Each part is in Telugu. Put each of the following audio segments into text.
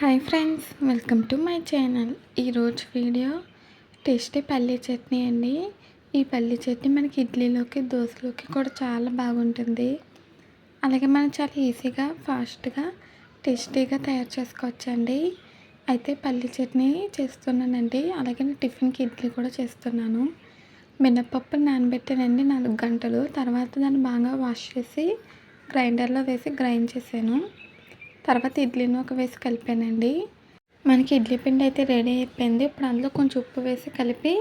Hi friends welcome to my channel ఈరోజు వీడియో టేస్టీ పల్లీ చట్నీ అండి. ఈ పల్లీ చట్నీ మనకి ఇడ్లీలోకి దోశలోకి కూడా చాలా బాగుంటుంది. అలాగే మనం చాలా ఈజీగా ఫాస్ట్గా టేస్టీగా తయారు చేసుకోవచ్చండి. అయితే పల్లీ చట్నీ చేస్తున్నానండి. అలాగే టిఫిన్కి ఇడ్లీ కూడా చేస్తున్నాను. మినపప్పు నానబెట్టానండి నాలుగు గంటలు. తర్వాత దాన్ని బాగా వాష్ చేసి గ్రైండర్లో వేసి గ్రైండ్ చేశాను. తర్వాత ఇడ్లీని ఒక వేసి కలిపానండి. మనకి ఇడ్లీ పిండి అయితే రెడీ అయిపోయింది. ఇప్పుడు అందులో కొంచెం ఉప్పు వేసి కలిపి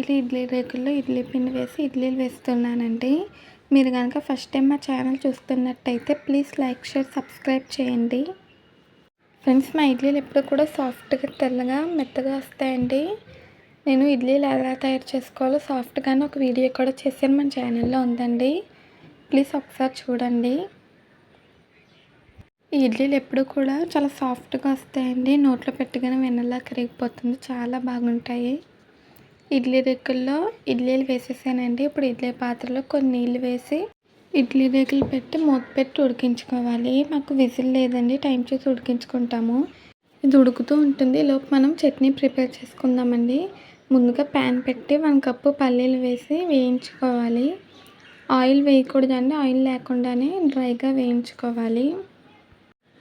ఇలా ఇడ్లీ రేకుల్లో ఇడ్లీ పిండి వేసి ఇడ్లీలు వేస్తున్నానండి. మీరు కనుక ఫస్ట్ టైం మా ఛానల్ చూస్తున్నట్టయితే ప్లీజ్ లైక్ షేర్ సబ్స్క్రైబ్ చేయండి. ఫ్రెండ్స్ మా ఇడ్లీలు ఎప్పుడు కూడా సాఫ్ట్గా తెల్లగా మెత్తగా వస్తాయండి. నేను ఇడ్లీలు ఎలా తయారు చేసుకోవాలో సాఫ్ట్గానే ఒక వీడియో కూడా చేశాను మన ఛానల్లో ఉందండి. ప్లీజ్ ఒకసారి చూడండి. ఈ ఇడ్లీలు ఎప్పుడు కూడా చాలా సాఫ్ట్గా వస్తాయండి. నోట్లో పెట్టగానే వెన్నలా కరిగిపోతుంది. చాలా బాగుంటాయి. ఇడ్లీ రేకుల్లో ఇడ్లీలు వేసేసానండి. ఇప్పుడు ఇడ్లీ పాత్రలో కొన్ని నీళ్ళు వేసి ఇడ్లీ రేకులు పెట్టి మూత పెట్టి ఉడికించుకోవాలి. మాకు విజిల్ లేదండి. టైం చూసి ఉడికించుకుంటాము. ఇది ఉడుకుతూ ఉంటుంది. లోపు మనం చట్నీ ప్రిపేర్ చేసుకుందామండి. ముందుగా ప్యాన్ పెట్టి వన్ కప్పు పల్లీలు వేసి వేయించుకోవాలి. ఆయిల్ వేయకూడదండి. ఆయిల్ లేకుండానే డ్రైగా వేయించుకోవాలి.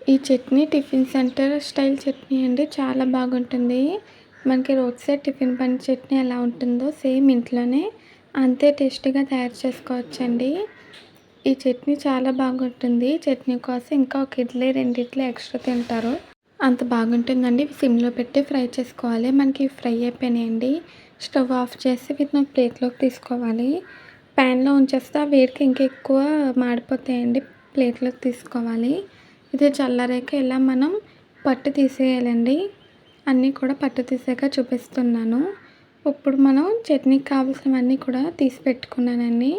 ఈ chutney tiffin centre style chutney అండి చాలా బాగుంటుంది. మనకి రోడ్ సైడ్ టిఫిన్ బండి చట్నీ ఎలా ఉంటుందో సేమ్ ఇంట్లోనే అంతే టేస్టీగా తయారు చేసుకోవచ్చండి. ఈ చట్నీ చాలా బాగుంటుంది. చట్నీ కోసం ఇంకా ఒక ఇడ్లీ రెండు ఇడ్లీ ఎక్స్ట్రా తింటారు. అంత బాగుంటుందండి. సిమ్లో పెట్టి ఫ్రై చేసుకోవాలి. మనకి ఫ్రై అయిపోయినాయండి. స్టవ్ ఆఫ్ చేసి వీటిని ప్లేట్లోకి తీసుకోవాలి. ప్యాన్లో ఉంచేస్తే ఆ వేడికి ఇంకా ఎక్కువ మాడిపోతాయండి ప్లేట్లోకి తీసుకోవాలి. ఇది చల్లారాక ఇలా మనం పట్టు తీసేయాలండి. అన్నీ కూడా పట్టు తీసాక చూపిస్తున్నాను. ఇప్పుడు మనం చట్నీకి కావాల్సినవన్నీ కూడా తీసి పెట్టుకున్నానండి.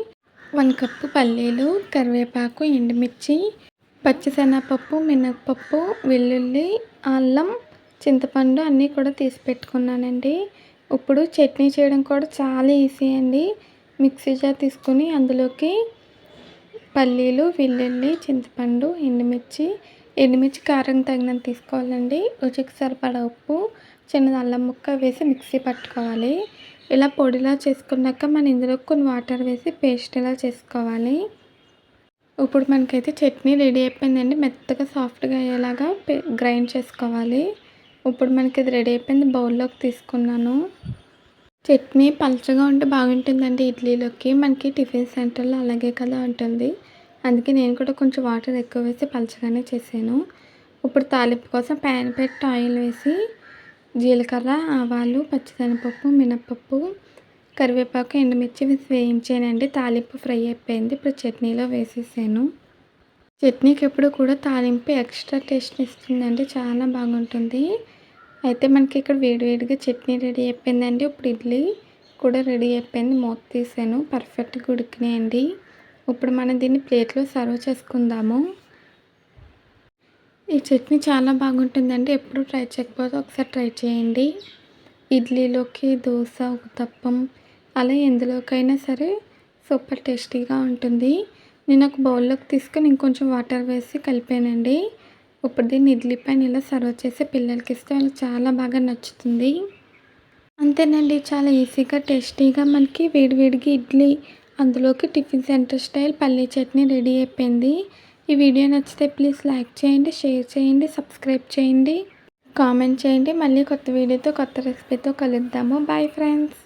వన్ కప్పు పల్లీలు కరివేపాకు ఎండుమిర్చి పచ్చిశనగపప్పు మినప్పప్పు వెల్లుల్లి అల్లం చింతపండు అన్నీ కూడా తీసి పెట్టుకున్నానండి. ఇప్పుడు చట్నీ చేయడం కూడా చాలా ఈజీ అండి. మిక్సీ జార్ తీసుకొని అందులోకి పల్లీలు వెల్లుల్లి చింతపండు ఎండుమిర్చి. ఎండుమిర్చి కారం తగినంత తీసుకోవాలండి. రుచికి సరిపడా ఉప్పు చిన్న అల్లం ముక్క వేసి మిక్సీ పట్టుకోవాలి. ఇలా పొడిలా చేసుకున్నాక మనం ఇందులో కొన్ని వాటర్ వేసి పేస్ట్ ఇలా చేసుకోవాలి. ఇప్పుడు మనకైతే చట్నీ రెడీ అయిపోయిందండి. మెత్తగా సాఫ్ట్గా అయ్యేలాగా గ్రైండ్ చేసుకోవాలి. ఇప్పుడు మనకి ఇది రెడీ అయిపోయింది. బౌల్లోకి తీసుకున్నాను. చట్నీ పలచగా ఉంటే బాగుంటుందండి ఇడ్లీలోకి. మనకి టిఫిన్ సెంటర్లో అలాగే కదా ఉంటుంది. అందుకే నేను కూడా కొంచెం వాటర్ ఎక్కువ వేసి పలచగానే చేశాను. ఇప్పుడు తాలింపు కోసం ప్యాన్ పెట్టి ఆయిల్ వేసి జీలకర్ర ఆవాలు పచ్చిశనగపప్పు మినప్పప్పు కరివేపాకు ఎండుమిర్చి వేసి వేయించానండి. తాలింపు ఫ్రై అయిపోయింది. ఇప్పుడు చట్నీలో వేసేసాను. చట్నీకి ఎప్పుడు కూడా తాలింపు ఎక్స్ట్రా టేస్ట్ ఇస్తుందండి. చాలా బాగుంటుంది. అయితే మనకి ఇక్కడ వేడివేడిగా చట్నీ రెడీ అయిపోయిందండి. ఇప్పుడు ఇడ్లీ కూడా రెడీ అయిపోయింది. మూత తీసాను. పర్ఫెక్ట్గా ఉడికినాయండి. ఇప్పుడు మనం దీన్ని ప్లేట్లో సర్వ్ చేసుకుందాము. ఈ చట్నీ చాలా బాగుంటుందండి. ఎప్పుడు ట్రై చేయకపోతే ఒకసారి ట్రై చేయండి. ఇడ్లీలోకి దోశ ఉత్తప్పం అలా ఎందులోకైనా సరే సూపర్ టేస్టీగా ఉంటుంది. నేను ఒక బౌల్లోకి తీసుకొని ఇంకొంచెం వాటర్ వేసి కలిపానండి. ఇప్పుడు దీన్ని ఇడ్లీ పైన ఇలా సర్వ్ చేసి పిల్లలకి ఇస్తే వాళ్ళకి చాలా బాగా నచ్చుతుంది. అంతేనండి చాలా ఈజీగా టేస్టీగా మనకి వేడివేడిగా ఇడ్లీ అందులోకి టిఫిన్ సెంటర్ స్టైల్ పల్లీ చట్నీ రెడీ అయిపోయింది. ఈ వీడియో నచ్చితే ప్లీజ్ లైక్ చేయండి షేర్ చేయండి సబ్స్క్రైబ్ చేయండి కామెంట్ చేయండి. మళ్ళీ కొత్త వీడియోతో కొత్త రెసిపీతో కలుద్దాము. Bye friends.